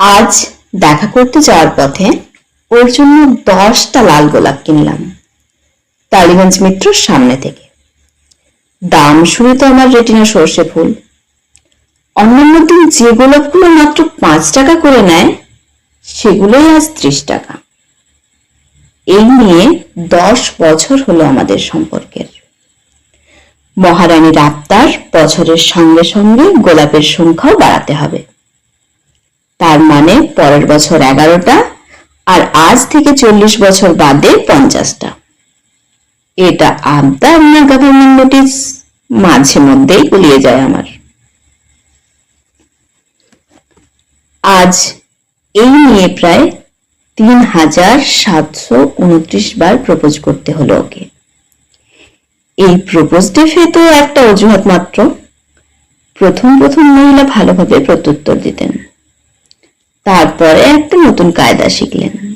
আজ দেখা করতে যাওয়ার পথে ওর জন্য দশটা লাল গোলাপ কিনলাম। টালিগঞ্জ মিত্রর সামনে থেকে। দাম শুনে তো আমার রেটিনা সর্ষে ফুল। অন্যান্য দিন যে গোলাপগুলো মাত্র পাঁচ টাকা করে নেয়, সেগুলোই আজ ত্রিশ টাকা। এই নিয়ে দশ বছর হলো আমাদের সম্পর্কের। মহারানীর আবদার বছরের সঙ্গে সঙ্গে গোলাপের সংখ্যাও বাড়াতে হবে। তার মানে পরের বছর এগারোটা, আর আজ থেকে চল্লিশ বছর বাদে পঞ্চাশটা। এটা আবদার না গভর্নমেন্ট নোটিস মাঝে মধ্যেই গুলিয়ে যায় আমার। আজ এই নিয়ে প্রায় তিন হাজার সাতশো উনত্রিশ বার প্রপোজ করতে হলো ওকে। এই প্রপোজ ডেফে তো একটা অজুহাত মাত্র। প্রথম প্রথম মহিলা ভালোভাবে প্রত্যুত্তর দিতেন। তারপরে একটা নতুন কায়দা শিখলেন।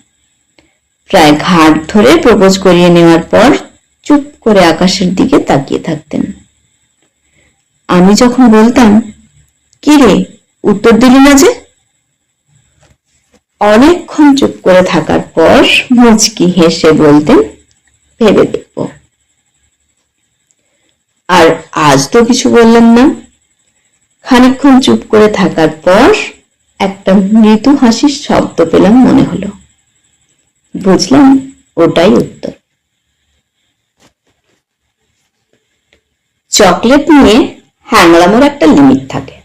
প্রায় ঘাট ধরে প্রপোজ করিয়ে নেওয়ার পর চুপ করে আকাশের দিকে তাকিয়ে থাকতেন। আমি যখন বলতাম, কি রে, উত্তর দিলি না যে? অনেকক্ষণ চুপ করে থাকার পর মুচকি হেসে বলতেন, ভেবে দেখব। আর আজ তো কিছু বললেন না। খানিকক্ষণ চুপ করে থাকার পর একটা মৃদু হাসির শব্দ পেলাম মনে হলো। বুঝলাম ওটাই উত্তর। চকলেট নিয়ে হ্যাংলামোর একটা লিমিট থাকে।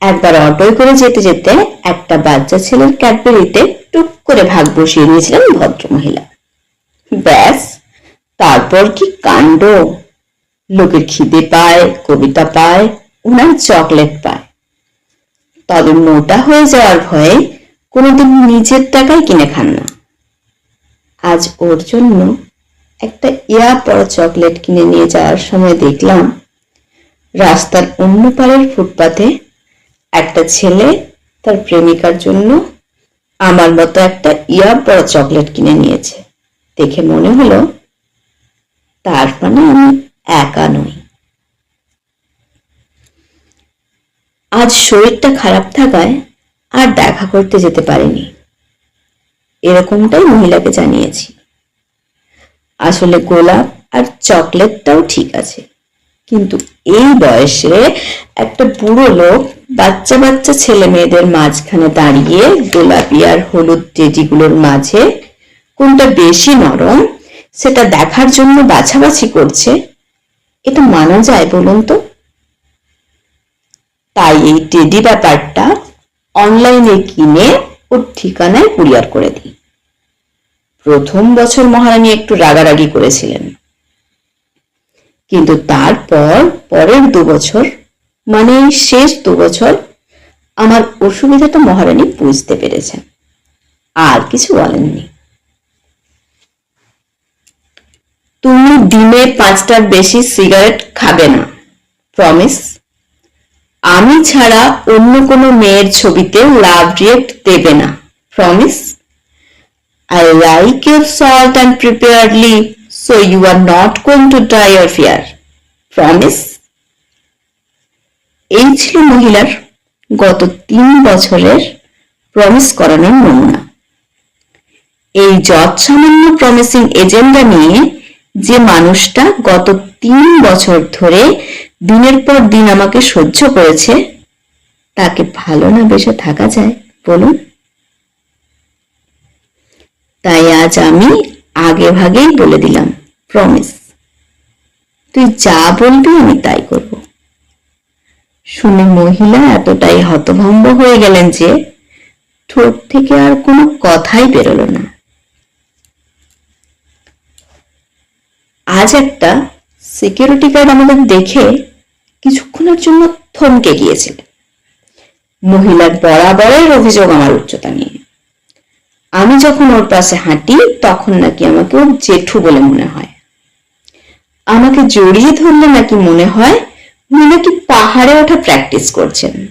একবার অটোয় করে যেতে যেতে একটা বাচ্চা ছেলের ক্যাডবেরিতে টুক করে ভাগ বসিয়ে নিয়েছিলেন ভদ্রমহিলা। ব্যাস, তারপর কি কাণ্ড? লোকের খিদে পায়, কবিতা পায় ওনার চকলেট পায়। তবে মোটা হয়ে যাওয়ার ভয়ে কোনোদিন নিজের টাকায় কিনে খান না। আজ ওর জন্য একটা ইয়া পড়া চকলেট কিনে নিয়ে যাওয়ার সময় দেখলাম রাস্তার অন্য পাড়ের ফুটপাতে একটা ছেলে তার প্রেমিকার জন্য আমার মতো একটা ইয়া পড়া চকলেট কিনে নিয়েছে। দেখে মনে হলো, তার মানে আমি একা নই। আজ শরীরটা খারাপ থাকায় আর দেখা করতে যেতে পারিনি। এরকমটাই মহিলাকে জানিয়েছি। আসলে গোলাপ আর চকলেটটাও ঠিক আছে, কিন্তু এই বয়সে একটা বুড়ো লোক বাচ্চা বাচ্চা ছেলে মেয়েদের মাঝখানে দাঁড়িয়ে গোলাপি আর হলুদ টেডিগুলোর মাঝে কোনটা বেশি নরম, সেটা দেখার জন্য বাছাবাছি করছে, এটা মানা যায় বলুন তো? তাই এই টেডি ব্যাপারটা অনলাইনে কিনে ওর ঠিকানায় কুরিয়ার করে দিই। প্রথম বছর মহারানী একটু রাগারাগি করেছিলেন। কিন্তু তারপর পরের দু বছর মানে শেষ দু বছর, আমার অসুবিধাটা মহারানী বুঝতে পেরেছেন। আর কিছু বলেননি। তুমি দিনে পাঁচটার বেশি সিগারেট খাবে না প্রমিস আমি ছাড়া অন্য কোনো মেয়ের ছবিতে লাভ রিয়েক্ট দেবে না promise I like your salt and preparedly, so you are not going to die of fear. Promise? এই ছিল মহিলার গত তিন বছরের প্রমিস করানোর নমুনা এই যৎসামান্য প্রমিসিং এজেন্ডা নিয়ে যে মানুষটা গত তিন বছর ধরে দিনের পর দিন আমাকে সহ্য করেছে, তাকে ভালো না বেসে থাকা যায়, বলুন। তাই আজ আমি আগে ভাগেই বলে দিলাম প্রমিস তুই যা বলবি আমি তাই করব। শুনে মহিলা এতটাই হতভম্ব হয়ে গেলেন যে ঠোঁট থেকে আর কোনো কথাই বেরোলো না। আজ একটা সিকিউরিটি গার্ড আমাদের দেখে কিছুক্ষণের জন্য থমকে গিয়েছিলেন মহিলার বরাবরের অভিযোগ আমার উচ্চতা নিয়ে। আমি যখন ওর পাশে হাঁটি, তখন নাকি আমাকে ওর জেঠু বলে মনে হয়। আমাকে জড়িয়ে ধরলে নাকি মনে হয় উনি নাকি পাহাড়ে ওঠা প্র্যাকটিস করছেন।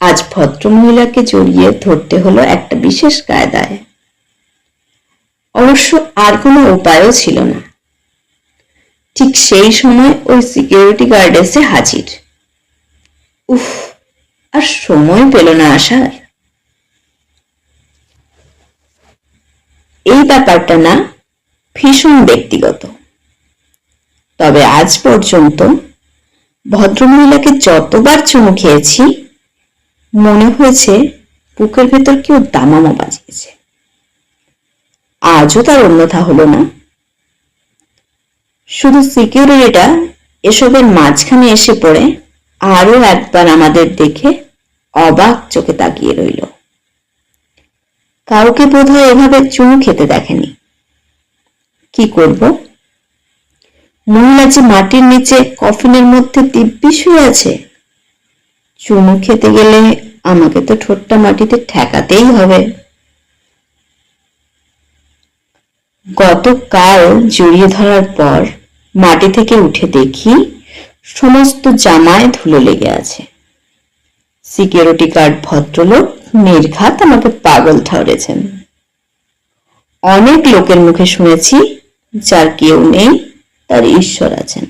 আজ ভদ্র মহিলাকে জড়িয়ে ধরতে হলো একটা বিশেষ কায়দায়। অবশ্য আর কোনো উপায়ও ছিল না। ঠিক সেই সময় ওই সিকিউরিটি গার্ড এসে হাজির। উফ, আর সময় পেল না আসার। এই ব্যাপারটা না ভীষণ ব্যক্তিগত। তবে আজ পর্যন্ত ভদ্রমহিলাকে যতবার চুমু খেয়েছি, মনে হয়েছে বুকের ভেতর কেউ দামামা বাজিয়েছে। আজও তার অন্যথা হলো না। শুধু সিকিউরিটিটা এসবের মাঝখানে এসে পড়ে আরও একবার আমাদের দেখে অবাক চোখে তাকিয়ে রইল। কাউকে বোধহয় এভাবে চুমু খেতে দেখেনি। কি করব? মহিলা যে মাটির নিচে কফিনের মধ্যে দিব্যি শুয়ে আছে। চুমু খেতে গেলে আমাকে তো ঠোঁটটা মাটিতে ঠেকাতেই হবে। গতকাল জড়িয়ে ধরার পর মাটি থেকে উঠে দেখি সমস্ত জামায় ধুলো লেগে আছে। সিকিউরিটি গার্ড ভদ্রলোক নির্ঘাত আমাকে পাগল ঠাউরেছেন অনেক লোকের মুখে শুনেছি যার কেউ নেই, তার ঈশ্বর আছেন।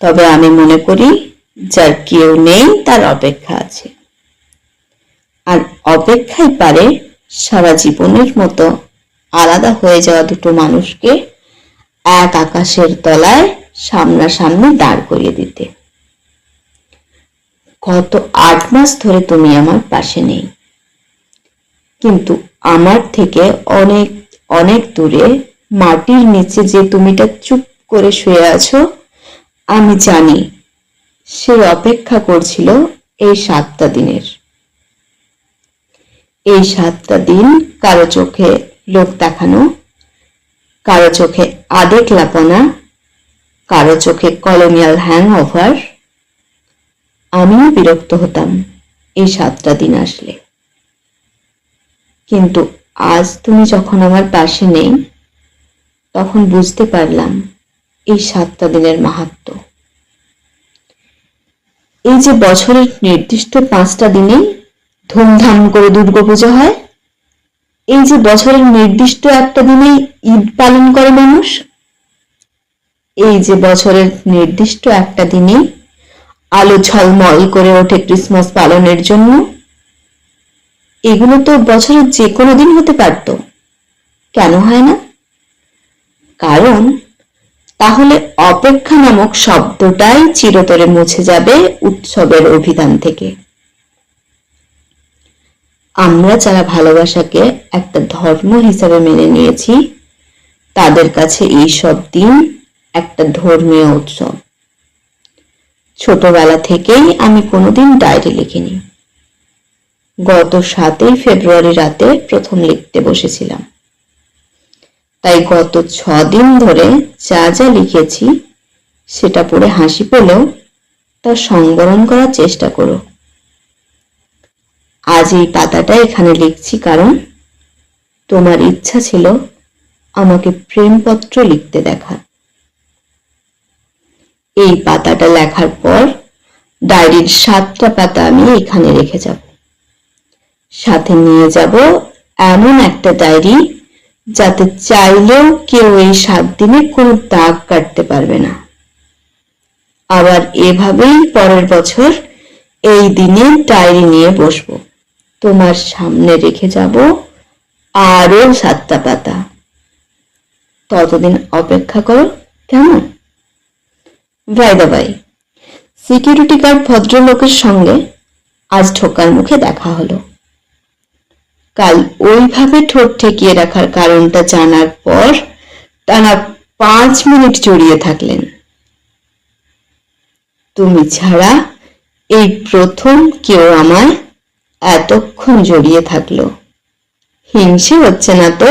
তবে আমি মনে করি যার কেউ নেই, তার অপেক্ষা আছে। আর অপেক্ষাই পারে সারা জীবনের মতো আলাদা হয়ে যাওয়া দুটো মানুষকে এক আকাশের তলায় সামনাসামনি দাঁড় করিয়ে দিতে। গত আট মাস ধরে তুমি আমার পাশে নেই। কিন্তু আমার থেকে অনেক অনেক দূরে মাটির নিচে যে তুমিটা চুপ করে শুয়ে আছো, আমি জানি সে অপেক্ষা করছিল এই সাতটা দিনের। এই সাতটা দিন কারও চোখে লোক দেখানো কারও চোখে আবেগ লাপনা কারও চোখে কলোনিয়াল হ্যাং ওভার আমিও বিরক্ত হতাম এই সাতটা দিন আসলে। কিন্তু আজ তুমি যখন আমার পাশে নেই, তখন বুঝতে পারলাম এই সাতটা দিনের মাহাত্ম। এই যে বছরের নির্দিষ্ট পাঁচটা দিনে ধুমধাম করে দুর্গাপূজা হয় এই যে বছরের নির্দিষ্ট একটা দিনে ঈদ পালন করে মানুষ, এই যে বছরের নির্দিষ্ট একটা দিনে আলো ঝলমল করে ওঠে ক্রিসমাস পালনের জন্য, এগুলো তো বছরের যে কোনো দিন হতে পারত। কেন হয় না? কারণ তাহলে অপেক্ষা নামক শব্দটাই চিরতরে মুছে যাবে উৎসবের অভিধান থেকে। আমরা যারা ভালোবাসাকে একটা ধর্ম হিসাবে মেনে নিয়েছি, তাদের কাছে এই সব দিন একটা ধর্মীয় উৎসব। ছোটবেলা থেকেই আমি কোনোদিন ডায়েরি লিখিনি। গত সাতই ফেব্রুয়ারি রাতে প্রথম লিখতে বসেছিলাম। তাই গত ছ দিন ধরে যা যা লিখেছি, সেটা পড়ে হাসি পেলেও তা সংবরণ করার চেষ্টা করো। আজ এই পাতাটা এখানে লিখছি কারণ তোমার ইচ্ছা ছিল আমাকে প্রেমপত্র লিখতে দেখা এই পাতাটা লেখার পর ডায়েরির সাতটা পাতা আমি এখানে রেখে যাব। সাথে নিয়ে যাব এমন একটা ডায়েরি যাতে চাইলেও কেউ এই সাত দিনে কোনো দাগ কাটতে পারবে না। আবার এভাবেই পরের বছর এই দিনে ডায়েরি নিয়ে বসবো। তোমার সামনে রেখে যাব আরও সাতটা পাতা। ততদিন অপেক্ষা করো, কেমন? দা সিকিউরিটি গার্ড ভদ্রলোকের সঙ্গে আজ ঢোকার মুখে দেখা হলো। কাল ওইভাবে ঠোঁট ঠেকিয়ে রাখার কারণটা জানার পর টানা পাঁচ মিনিট জড়িয়ে থাকলেন। তুমি ছাড়া এই প্রথম কেউ আমায় এতক্ষণ জড়িয়ে থাকল। হিংসে হচ্ছে না তো?